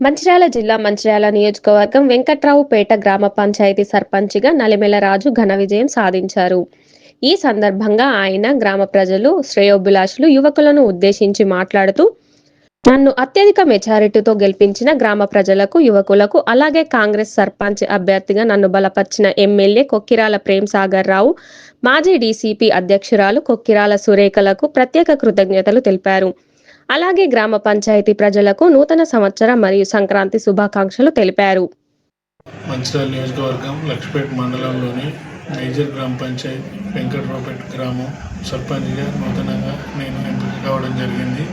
మంచిర్యాల జిల్లా మంచిర్యాల నియోజకవర్గం వెంకట్రావుపేట గ్రామ పంచాయతీ సర్పంచిగా నలిమెల రాజు ఘన విజయం సాధించారు. ఈ సందర్భంగా ఆయన గ్రామ ప్రజలు శ్రేయోభిలాషులు యువకులను ఉద్దేశించి మాట్లాడుతూ నన్ను అత్యధిక మెజారిటీతో గెలిపించిన గ్రామ ప్రజలకు యువకులకు అలాగే కాంగ్రెస్ సర్పంచ్ అభ్యర్థిగా నన్ను బలపర్చిన ఎమ్మెల్యే కొక్కిరాల ప్రేమ్ సాగర్ రావు మాజీ డీసీపీ అధ్యక్షురాలు కొక్కిరాల సురేఖలకు ప్రత్యేక కృతజ్ఞతలు తెలిపారు. అలాగే గ్రామ పంచాయతీ ప్రజలకు నూతన సంవత్సర మరియు సంక్రాంతి శుభాకాంక్షలు తెలిపారు. మంచిర్యాల నియోజకవర్గం లక్ష్మీపేట మండలంలోని మేజర్ గ్రామ పంచాయత్ వెంకట్రావుపేట గ్రామం సర్పంచ్గా నూతనంగా నేను ఎంపిక కావడం జరిగింది.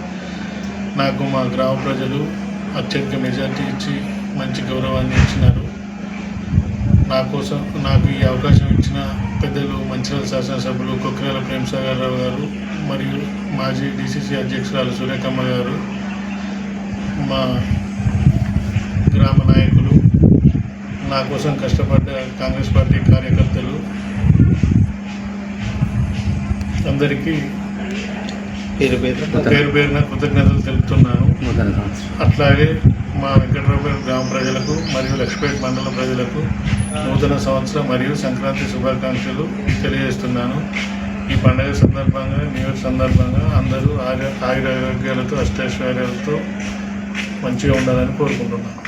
నాకు మా గ్రామ ప్రజలు అత్యధిక మెజార్టీ ఇచ్చి మంచి గౌరవాన్ని ఇచ్చినారు. నా కోసం నాకు ఈ అవకాశం ఇచ్చిన పెద్దలు మంచిర్యాల శాసనసభ్యులు కొక్కిరాల ప్రేమసాగర్ రావు గారు మరియు మాజీ డిసిసి అధ్యక్షురాలు సురేఖమ్మ గారు మా గ్రామ నాయకులు నా కోసం కష్టపడ్డ కాంగ్రెస్ పార్టీ కార్యకర్తలు అందరికీ పేరు పేరు పేరు పేరున కృతజ్ఞతలు తెలుపుతున్నాను. అట్లాగే మా ప్రజలకు మరియు లక్ష్మీపేట మండల ప్రజలకు నూతన సంవత్సరం మరియు సంక్రాంతి శుభాకాంక్షలు తెలియజేస్తున్నాను. ఈ పండుగ సందర్భంగా న్యూ సందర్భంగా అందరూ ఆరోగ్య ఆయురారోగ్యాలతో అష్టైశ్వర్యాలతో మంచిగా ఉండాలని కోరుకుంటున్నాను.